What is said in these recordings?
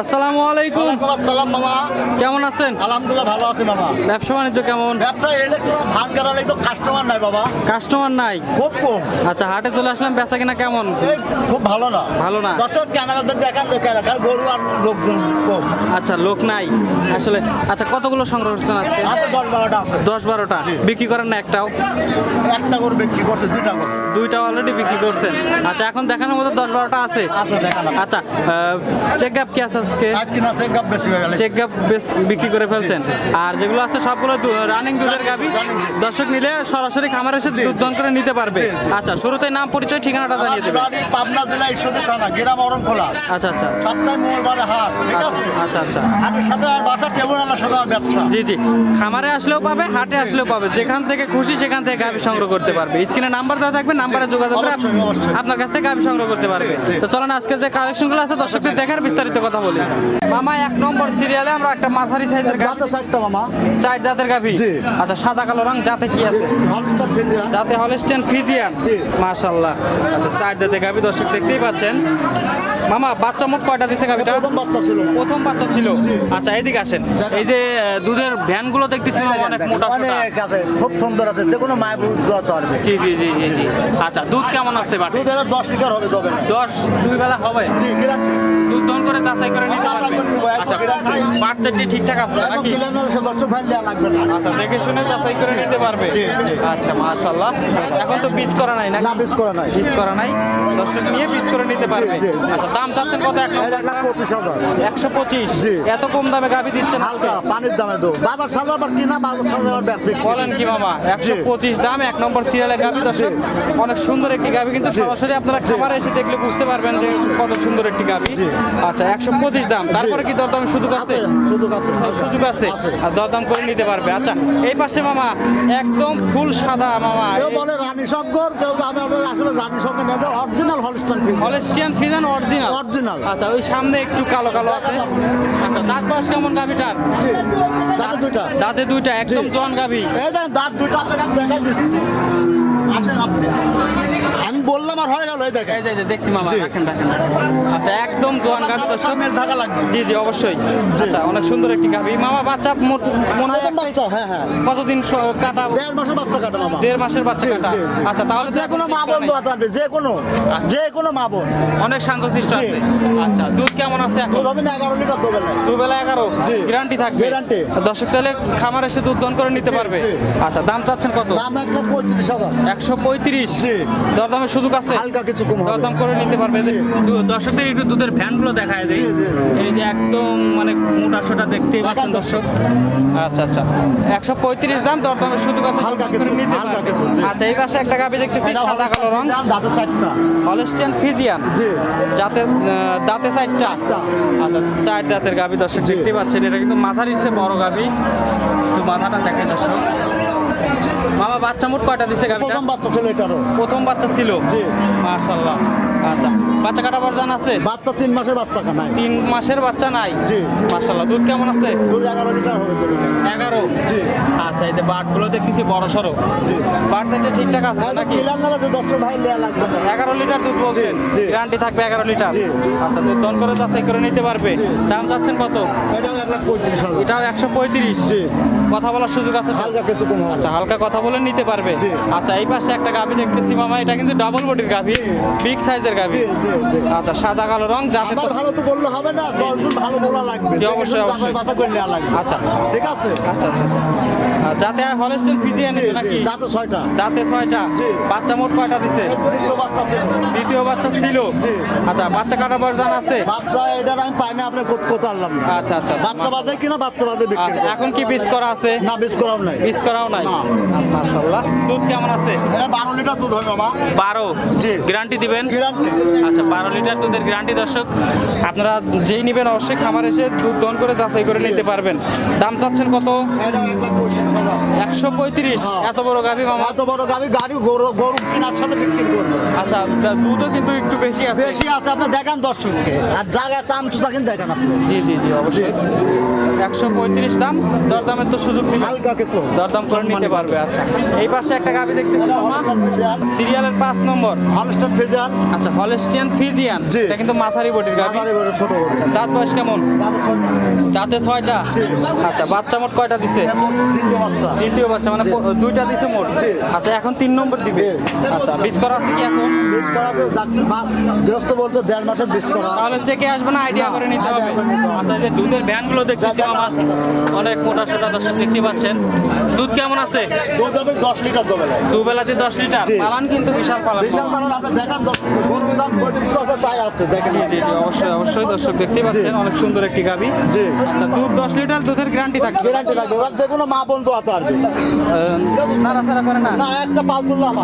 আসসালামু আলাইকুম। আসসালাম মামা। কেমন আছেন? আলহামদুলিল্লাহ ভালো আছি মামা। ব্যবসা বাণিজ্য কেমন? ব্যবসা ইলেকট্রনিক ধান কেনালে তো কাস্টমার নাই বাবা। কাস্টমার নাই? খুব কম। আচ্ছা হাটে চলে আসলাম বেচা কিনা কেমন? খুব ভালো না। ভালো না। দর্শক ক্যামেরাতে দেখান দেখে গরু আর লোকজন কম। আচ্ছা লোক নাই? আসলে আচ্ছা কতগুলো সংগ্রহ করছেন আজকে? আছে দশ বারোটা আছে। দশ বারোটা? বিক্রি করেন না একটাও? একটা গরু বিক্রি করছে দুইটা গরু। দুইটা অলরেডি বিক্রি করছেন। আচ্ছা এখন দেখানোর মতো দশ বারোটা আছে? আছে দেখানো আচ্ছা চেক আপ কি আছে আজকে? আজকে না চেক বেশি হয়ে গেলে। চেক বিক্রি করে ফেলছেন। আর যেগুলো আছে সবগুলো রানিং দুধের গাবি দর্শক নিলে সরাসরি খামার এসে দুধ দন করে নিতে পারবে। আচ্ছা শুরুতে নাম পরিচয় ঠিকানাটা জানিয়ে দেবে বাড়ি পাবনা জেলা ঈশ্বরদী থানা গ্রাম অরণ খোলা আচ্ছা আচ্ছা। সপ্তাহে মঙ্গলবারে হাট ঠিক আছে? আচ্ছা আচ্ছা। হাটের সাথে আর বাসা টেবুল সাথে ব্যবসা। জি জি। খামারে আসলেও পাবে হাটে আসলেও পাবে। যেখান থেকে খুশি সেখান থেকে গাভি সংগ্রহ করতে পারবে। স্ক্রিনে নাম্বার দেওয়া থাকবে নাম্বারে যোগাযোগ করে। আপনার কাছ থেকে গাভি সংগ্রহ করতে পারবে। তো চলেন আজকের যে কালেকশনগুলো আছে দর্শকদের দেখার বিস্তারিত কথা বলি। মামা এক নম্বর সিরিয়ালে আমরা একটা মাঝারি সাইজের গাভি। যাতে চাইতে মামা। চার জাতের গাভি। আচ্ছা সাদা কালো রং যাতে কি আছে? যাতে হলস্টেন ফিজিয়ান জি। মাশাল্লাহ আচ্ছা চার জাতের গাভি দর্শক দেখতেই পাচ্ছেন। মামা বাচ্চা মোট কয়টা দিছে গাভিটা? প্রথম বাচ্চা ছিল। প্রথম বাচ্চা ছিল? আচ্ছা এইদিকে আসেন। এই যে দুধের ভ্যানগুলো দেখতেছি মামা অনেক মোটা অনেক আছে খুব সুন্দর আছে। যে কোনো মায়ের দুধ দেওয়া পারবে জি জি জি জি আচ্ছা দুধ কেমন আছে বাটি? দুধ এবার দশ লিটার হবে তবে না দশ দুই বেলা হবে? জি দুধ দন করে যাচাই করে নিতে যাচাই পারবে। করে নিবো, একদম আচ্ছা। পাট চারটি ঠিকঠাক আছে নাকি? আচ্ছা দেখে শুনে যাচাই করে নিতে পারবে। আচ্ছা মাশাল্লাহ এখন তো পিস করা নাই না বিশ করে নাই। পিস করা নাই। দর্শক নিয়ে পিস করে নিতে পারবে। আচ্ছা দাম চাচ্ছেন কত এক লাখ পঁচিশ হাজার। একশো পঁচিশ। এত কম দামে গাভি দিচ্ছেন? হালকা পানির দামে দো বাজার সাজা আবার কিনা বাজার সাজা আবার ব্যাপারে বলেন কি মামা একশো পঁচিশ দাম এক নম্বর সিরিয়ালের গাভি দর্শক। অনেক সুন্দর একটি গাভি কিন্তু সরাসরি আপনারা খামারে এসে দেখলে বুঝতে পারবেন যে কত সুন্দর একটি গাভি। আচ্ছা একশো পঁচিশ দাম। তারপরে কি দরদামের সুযোগ আছে? সুযোগ আছে। আর দরদাম করে নিতে পারবে। আচ্ছা এই পাশে মামা একদম ফুল সাদা মামা। কেউ বলে রানী শঙ্কর কেউ আমি আসলে রানী শঙ্কর নেব। অরিজিনাল হলস্টান ফিল হলেস্টিয়ান ফিজান অরিজিনাল অরিজিনাল আচ্ছা ওই সামনে একটু কালো কালো আছে। আচ্ছা দাঁত বয়স কেমন গাভিটার? দাঁতে দুইটা। দাঁতে দুইটা একদম জি। জোয়ান গাভি। দাঁত দুইটা আপনাকে দেখাই আমি বললাম আর হয়ে গেল এই দেখেন। এই যে দেখছি মামা রাখেন রাখেন। আচ্ছা একদম জোয়ান গাভি দর্শক সামনে থাকা লাগবে। জি জি অবশ্যই। আচ্ছা অনেক সুন্দর একটি গাভি। মামা বাচ্চা মনে হয় বাচ্চা হ্যাঁ হ্যাঁ। কতদিন কাটা দেড় মাসের বাচ্চা কাটা মামা। দেড় মাসের বাচ্চা কাটা। আচ্ছা তাহলে যে কোনো মা বোন দোয়া যে কোনো যে কোনো মা বোন। অনেক শান্তশিষ্ট জি। আছে। আচ্ছা দুধ কেমন আছে এখন? দুধ হবে না এগারো লিটার দেবে না দুবেলা এগারো? জি। গ্যারান্টি থাকবে? Guarantee। দর্শক চাইলে খামার এসে দুধ দন করে নিতে পারবে। আচ্ছা দাম চাচ্ছেন কত? দাম এক লাখ পঁয়ত্রিশ হাজার। একশো পঁয়ত্রিশ। দরদামের সুযোগ আছে? হালকা কিছু কম দরদাম করে নিতে পারবে। দর্শকদের একটু দুধের ভ্যানগুলো দেখায় দেয়। এই যে একদম মানে মোটা সোটা দেখতেই পাচ্ছেন দর্শক। আচ্ছা আচ্ছা। একশো পঁয়ত্রিশ দাম দরদামের সুযোগ আছে হালকা কিছু, নিতে পারবে। আচ্ছা এই পাশে একটা গাবি দেখতেছি সাদা কালো রং। দাঁতে চারটা। Holstein Friesian. যাতে দাঁতে চারটা। আচ্ছা চার দাঁতের গাবি দর্শক জি। দেখতেই পাচ্ছেন। এটা কিন্তু মাথার হিসেবে বড় গাবি একটু মাথাটা দেখে দর্শক। মামা বাচ্চা মোট কয়টা দিছে গাবিটা প্রথম বাচ্চা ছিল এটারও। প্রথম বাচ্চা ছিল? জি। মাশাল্লাহ আচ্ছা বাচ্চা কাটা বর্জন আছে? বাচ্চা তিন মাসের বাচ্চা কানায় তিন মাসের বাচ্চা নাই? জি। মাশাল্লাহ দুধ কেমন আছে? দুধ এগারো লিটার হবে এগারো? জি। আচ্ছা এই যে বাটগুলো দেখতেছি বড় সড়ো। জি। বাট সাইডটা ঠিকঠাক আছে নাকি? নাকি গেলে দশটা ভাই লেয়া লাগবে। না। এগারো লিটার দুধ বলছেন। জি। গ্যারান্টি থাকবে এগারো লিটার? জি। আচ্ছা দুধ দন করে যাচাই করে নিতে পারবে। দাম যাচ্ছেন কত? এটাও এক লাখ পঁয়ত্রিশ এটাও একশো পঁয়ত্রিশ? জি। কথা বলার সুযোগ আছে? হালকা কিছু আচ্ছা হালকা কথা বলে নিতে পারবে। আচ্ছা এই পাশে একটা গাভি দেখতেছি মামা এটা কিন্তু ডাবল বডির গাভি বিগ সাইজের গাভি। আচ্ছা সাদা কালো রং যাতে তো ভালো তো বললে হবে না দশজন ভালো বলা লাগবে। অবশ্যই, অবশ্যই। আচ্ছা। ঠিক আছে? আচ্ছা আচ্ছা আচ্ছা। যাতে হলস্টেল ফিজিয়ান জি, নাকি? দাঁতে ছয়টা। দাঁতে ছয়টা? বাচ্চা মোট কয়টা দিছে? দ্বিতীয় বাচ্চা ছিল। দ্বিতীয় বাচ্চা ছিল? আচ্ছা বাচ্চা কাটা বর্জন আছে? বাচ্চা এটা আমি পাই না আপনি কোথ কোথা আনলাম না। আচ্ছা আচ্ছা বাচ্চা বাদে কিনা বাচ্চা বাদে বিক্রি আচ্ছা এখন কি পিস করা আছে? না বিশ করাও নাই। পিস করাও নাই? না। মাশাআল্লাহ। দুধ কেমন আছে? এটা বারো লিটার দুধ হয় মামা বারো? জি। গ্যারান্টি দিবেন? গ্যারান্টি। আচ্ছা বারো লিটার দুধের গ্যারান্টি দর্শক। আপনারা যেই নেবেন অবশ্যই খামার এসে দুধ দন করে যাচাই করে নিতে পারবেন। দাম চাচ্ছেন কত? এটা এক লাখ পঁয়ত্রিশ হাজার একশো পঁয়ত্রিশ। এত বড় গাভি মামা? এত বড় গাড়ি গাড়ি গরু গরু কেনার সাথে বিক্রি করব। আচ্ছা দুধও কিন্তু একটু বেশি আছে। বেশি আছে আপনি দেখান দর্শককে। আর জায়গা চামচু থাকেন দেখেন আপনি। জি জি জি অবশ্যই। একশো পঁয়ত্রিশ দাম দরদামের তো সুযোগ দিবে হালকা কিছু। দরদাম করে নিতে পারবে আচ্ছা। এই পাশে একটা গাভি দেখতেছি মামা। সিরিয়ালের পাঁচ নম্বর। হালস্টার ফেজান আচ্ছা হলেস্টিয়ান ফিজিয়ান। এটা কিন্তু মাসারি বডির গাভি। ছোট দাঁত বয়স কেমন? দাঁতে ছয়টা। আচ্ছা বাচ্চা মোট কয়টা দিছে? এমন দ্বিতীয় বাচ্চা। দ্বিতীয় বাচ্চা মানে দুইটা দিছে মোট। আচ্ছা এখন তিন নম্বর দিবে। আচ্ছা বিশ করা আছে কি এখন? বীজ করা বা গৃহস্থ বলতে দেড় মাসের বীজ করা তাহলে চেকে আসবে না আইডিয়া করে নিতে হবে। আচ্ছা যে দুধের ভ্যানগুলো দেখতেছি যা, অনেক মোটা সোটা দর্শক দেখতে পাচ্ছেন। দুধ কেমন আছে? দুধ হবে দশ লিটার দেবে দুবেলাতে দশ লিটার। জি। পালান কিন্তু বিশাল পালান। বিশাল মানুষ আপনি দেখান গরুর দাম পঁয়ত্রিশশো আছে তাই আছে দেখেন। জি জি অবশ্যই অবশ্যই দর্শক দেখতেই পাচ্ছেন অনেক সুন্দর একটি গাবি। জি। আচ্ছা দুধ দশ লিটার দুধের গ্যারান্টি থাকে গ্যারান্টি থাকবে ওরা যে কোনো মা বন্ধু আছে আর নাড়াচাড়া করে না? না একটা পাল তুললাম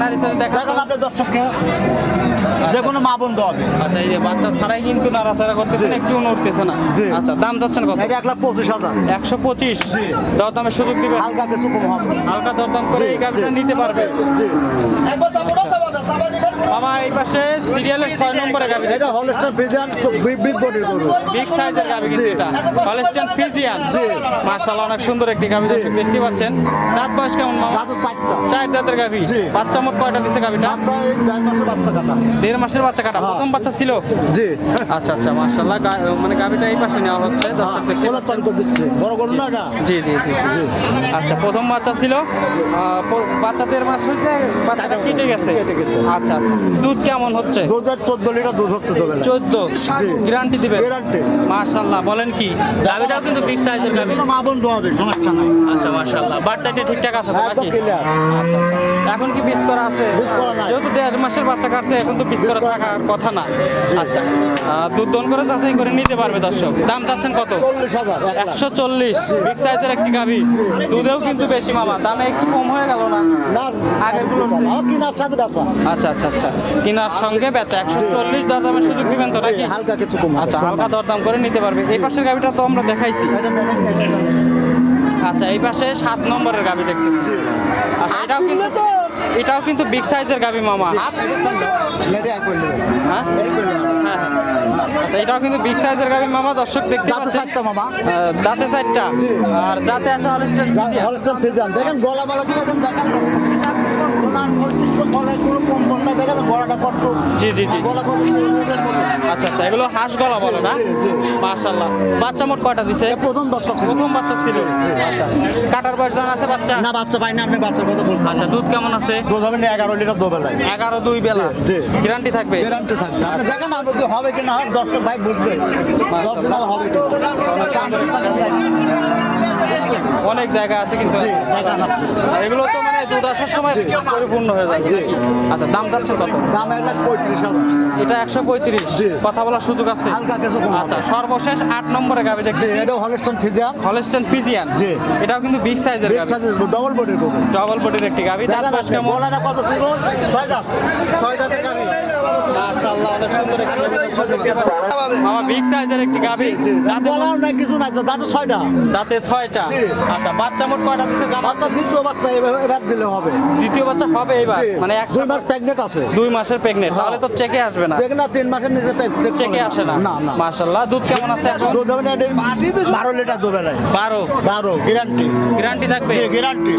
নারী সাথে দেখা দর্শককে। যে কোনো মা বন্ধু হবে। আচ্ছা এই যে বাচ্চা ছাড়াই কিন্তু নাড়াচাড়া করতেছে না একটু নড়তেছে না। আচ্ছা দাম যাচ্ছেন কত? এটা এক লাখ পঁচিশ হাজার। একশো পঁচিশ। দরদামের সুযোগ দিবেন? হালকা কিছু কম হবে। হালকা দরদাম করে এই গাভিটা নিতে পারবে। জি। মামা এই পাশে সিরিয়ালের ছয় নম্বরে গাবি এটা হলস্টার ফ্রিজিয়ান বিগ বডির গরু। বিগ সাইজের গাভি কিন্তু এটা। হলেস্টিয়ান ফিজিয়ান জি। মাশাআল্লাহ অনেক সুন্দর একটি গাভি দর্শক দেখতে পাচ্ছেন। দাঁত বয়স কেমন মামা? দাদু চারটা। চার দাঁতের গাভি জি। বাচ্চা মোট কয়টা দিছে গাভিটা বাচ্চা এই দেড় মাসের বাচ্চা কাটা। দেড় মাসের বাচ্চা কাটা হ্যাঁ। প্রথম বাচ্চা ছিল? জি। আচ্ছা আচ্ছা মাশাআল্লাহ মানে গাভিটা এই পাশে নেওয়া হচ্ছে দর্শক দেখতে। বড় গরু না এটা? জি জি জি আচ্ছা প্রথম বাচ্চা ছিল বাচ্চা দেড় মাস হয়েছে বাচ্চাটা কেটে গেছে। কেটে গেছে। আচ্ছা আচ্ছা দুধ কেমন হচ্ছে? দুধ আর চোদ্দ লিটার দুধ হচ্ছে দেবে চোদ্দ? জি। গ্যারান্টি দিবে গ্যারান্টি। মাশাআল্লাহ বলেন কি? গাভিটাও কিন্তু বিগ সাইজের কোনো মা বন্ধু হবে সমস্যা নাই। আচ্ছা মাশাআল্লাহ বাচ্চাটা ঠিকঠাক আছে তো নাকি? আচ্ছা আচ্ছা। এখন কি বিস করা আছে? বীজ করা নাই। যেহেতু দেড় মাসের বাচ্চা কাটছে এখন তো বীজ করা করা থাকার কথা না। আচ্ছা দুধ দন করে যাচাই করে নিতে পারবে দর্শক। দাম চাচ্ছেন কত। একশো চল্লিশ। বিগ সাইজের একটি গাভি। দুধেও কিন্তু বেশি মামা। দামে একটু কম হয়ে গেল না? আচ্ছা আচ্ছা আচ্ছা। কিনার সঙ্গে বেচা। একশো চল্লিশ দরদামের সুযোগ দিবেন তো নাকি? হালকা কিছু কম আচ্ছা হালকা দরদাম করে নিতে পারবে। এই পাশের গাভিটা তো আমরা দেখাইছি। আচ্ছা এই পাশে সাত নম্বরের গাবি দেখতেছি। আচ্ছা এটাও কিন্তু এটাও কিন্তু বিগ সাইজের গাবি মামা। করলে। হ্যাঁ? হ্যাঁ হ্যাঁ। আচ্ছা এটাও কিন্তু বিগ সাইজের গাবি মামা দর্শক দেখতে দাঁতে চারটা মামা। দাঁতে চারটা। আর যাতে আছে হলস্টার হলস্টার ফ্রিজিয়ান দেখেন গলা বালা কিনা দেখেন। দেখান বৈশিষ্ট্য গলায় কোনো কম না দেখেন গলাটা কত জি জি জি। গলা কত সেই রোগের মতো। আচ্ছা আচ্ছা এগুলো হাঁস গলা বলে না। বাচ্চা মোট কয়টা দিছে? প্রথম বাচ্চা ছিল। প্রথম বাচ্চা ছিল। আচ্ছা কাটার বয়স জানা আছে বাচ্চা? না বাচ্চা পাই না আপনি বাচ্চার কথা বলবেন আচ্ছা দুধ কেমন আছে? দুধ হবে না এগারো লিটার দুই বেলা? জি। গ্যারান্টি থাকবে? গ্যারান্টি থাকবে। আপনি দেখেন না যদি হবে দশটা ভাই বুঝবে। হবে অনেক জায়গা আছে কিন্তু। এগুলো তো মানে দুধ আসার সময় পরিপূর্ণ হয়ে যাবে নাকি? আচ্ছা দাম যাচ্ছে কত? দাম এক লাখ পঁয়ত্রিশ হাজার। এটা একশো পঁয়ত্রিশ। জি। কথা বলার সুযোগ আছে। আচ্ছা সর্বশেষ আট নম্বরে গাবি দেখছি এটাও হলস্টন ফিজিয়ান হলস্টেন পিজিয়ান জি। এটাও কিন্তু বিগ সাইজের গাবি। ডবল বডির ডবল বডির একটি গাবি। দেখেন কেমন? কত ছিল ছয় দাঁত। ছয় দাঁতের গাবি। মাশাআল্লাহ অনেক সুন্দর একটি গাবি দর্শক দেখতে পাচ্ছেন। মামা বিগ সাইজের একটি গাবি দাঁতে গলাও কিছু নাই দাঁতে ছয়টা। দাঁতে ছয়টা। আচ্ছা বাচ্চা মোট কয়টা বাচ্চা দ্বিতীয় বাচ্চা এবার দিলে হবে। দ্বিতীয় বাচ্চা হবে এবার? মানে এক দুই মাস প্রেগনেন্ট আছে। দুই মাসের প্রেগনেন্ট হ্যাঁ। তাহলে তো চেকে আসবে না। তিন মাসের নিচে চেকে আসে না। না না। মাশাআল্লাহ। দুধ কেমন আছে এখন? দুধ হবে না এদের বারো লিটার দুধ গ্যারান্টি গ্যারান্টি থাকবে?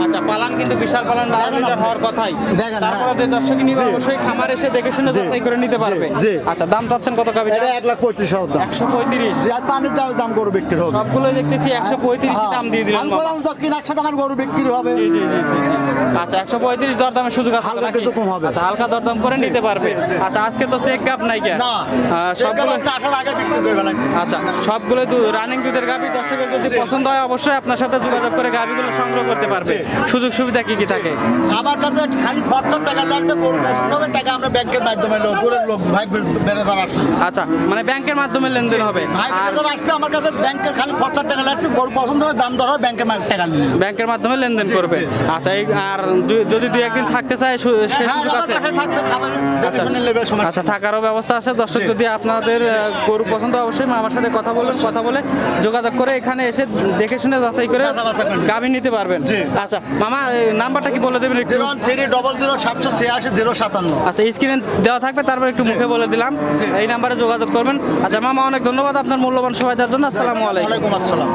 আচ্ছা পালান কিন্তু বিশাল পালান লিটার হওয়ার কথাই। দেখেন, তারপরে দর্শক নিবে অবশ্যই খামার এসে দেখে শুনে। যাচাই করে নিতে পারবে। জি। আচ্ছা দাম চাচ্ছেন কত কাবিটা এটা এক লাখ পঁয়ত্রিশ হাজার দাম। একশো পঁয়ত্রিশ। যে পানির দাম দাম গরু বিক্রি হবে। সবগুলো দেখতেছি একশো পঁয়ত্রিশ দাম দিয়ে দিলেন আমি বললাম তো সাথে আমার গরু বিক্রি হবে? জি জি জি জি। আচ্ছা একশো পঁয়ত্রিশ দরদামের সুযোগ আছে হালকা নাকি? কিছু কম হবে। আচ্ছা হালকা দরদাম করে নিতে পারবে। আচ্ছা আজকে তো চেক গাপ নাই কে? না। সবগুলো আচ্ছা সবগুলো রানিং দুধের গাভি। দর্শকের যদি পছন্দ হয় অবশ্যই আপনার সাথে যোগাযোগ করে গাভিগুলো সংগ্রহ করতে পারবে। সুযোগ সুবিধা কি কি থাকে? আমার কাছে খালি খরচার টাকা লাগবে গরু পছন্দ হবে টাকা আমরা ব্যাংকের মাধ্যমে লোক লোক ভাই ভাই বেড়াদার আসলে। আচ্ছা মানে ব্যাংকের মাধ্যমে লেনদেন হবে। ভাই আর বেড়াদার আসলে আমার কাছে ব্যাংকের খালি খরচার টাকা লাগবে গরু পছন্দ হবে দাম হবে ব্যাংকের টাকা ব্যাংকের মাধ্যমে লেনদেন করবে। আচ্ছা এই আর যদি দুই একদিন থাকতে চায় সে হ্যাঁ সুযোগ আছে? নেবে সময় আচ্ছা থাকারও ব্যবস্থা আছে। দর্শক যদি আপনাদের গরু পছন্দ অবশ্যই মামার সাথে কথা বলবেন কথা বলে যোগাযোগ করে এখানে এসে দেখে শুনে যাচাই করে গাভী নিতে পারবেন। আচ্ছা মামা নাম্বারটা কি বলে দেবেন একটু? থ্রি ডবল জিরো সাতশো ছিয়াশি জিরো সাতান্ন। আচ্ছা স্ক্রিনে দেওয়া থাকবে তারপর একটু মুখে বলে দিলাম। এই নাম্বারে যোগাযোগ করবেন। আচ্ছা মামা অনেক ধন্যবাদ আপনার মূল্যবান সময় দেওয়ার জন্য। আসসালামু আলাইকুম। আসসালাম।